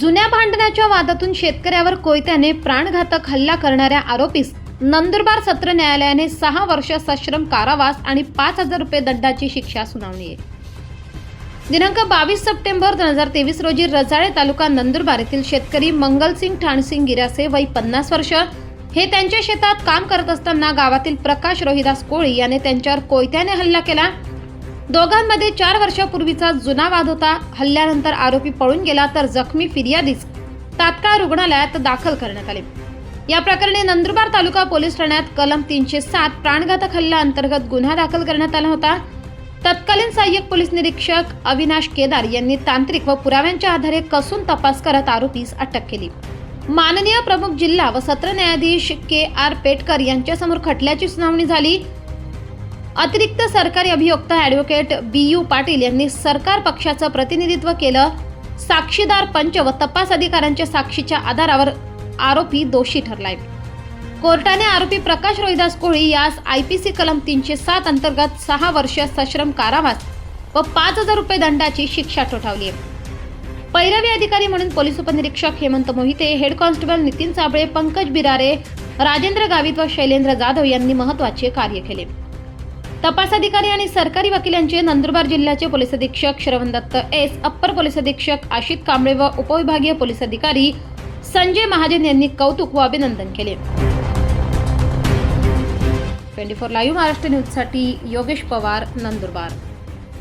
जुन्या भांडणाच्या वादातून शेतकऱ्यावर कोयत्याने प्राणघातक हल्ला करणाऱ्या आरोपीस नंदुरबार सत्र न्यायालयाने सहा वर्ष सश्रम कारावास आणि पाच हजार रुपये दंडाची शिक्षा सुनावली आहे. दिनांक बावीस सप्टेंबर दोन हजार तेवीस रोजी रजाळे तालुका नंदुरबार येथील शेतकरी मंगलसिंग ठाणसिंग गिरासे वय पन्नास वर्ष. हे त्यांच्या शेतात काम करत असताना गावातील प्रकाश रोहिदास कोळी याने त्यांच्यावर कोयत्याने हल्ला केला. दोघांमध्ये चार वर्षापूर्वीचा जुना वाद होता. हल्ल्यानंतर आरोपी पळून गेला तर जखमी फिर्यादीस तात्काळ रुग्णालयात दाखल करण्यात आले. या प्रकरणी नंदुरबार तालुका पोलीस ठाण्यात कलम तीनशे सात प्राणघातक हल्ला अंतर्गत गुन्हा दाखल करण्यात आला होता. तत्कालीन सहाय्यक पोलीस निरीक्षक अविनाश केदार यांनी तांत्रिक व पुराव्यांच्या आधारे कसून तपास करत आरोपीस अटक केली. माननीय प्रमुख जिल्हा व सत्र न्यायाधीश के आर पेटकर यांच्यासमोर खटल्याची सुनावणी झाली. अतिरिक्त सरकारी अभियोक्ता ॲडव्होकेट बी यू पाटील यांनी सरकार पक्षाचं प्रतिनिधित्व केलं. साक्षीदार पंच व तपास अधिकाऱ्यांच्या साक्षीच्या आधारावर आरोपी दोषी ठरलाय. कोर्टाने आरोपी प्रकाश रोहिदास कोळी यास आय पी सी कलम तीनशे सात अंतर्गत सहा वर्ष सश्रम कारावास व पाच हजार रुपये दंडाची शिक्षा ठोठावली आहे पैरवी अधिकारी म्हणून पोलीस उपनिरीक्षक हेमंत मोहिते हेड कॉन्स्टेबल नितीन साबळे पंकज बिरारे राजेंद्र गावित व शैलेंद्र जाधव यांनी महत्त्वाचे कार्य केले. तपास अधिकारी आणि सरकारी वकील यांचे नंदुरबार जिल्ह्याचे पोलीस अधीक्षक श्रवण दत्त एस अप्पर पोलीस अधीक्षक आशित कांबळे व उपविभागीय पोलीस अधिकारी संजय महाजन यांनी कौतुक व अभिनंदन केले. ट्वेंटी फोर लाईव्ह महाराष्ट्र न्यूजसाठी योगेश पवार नंदुरबार.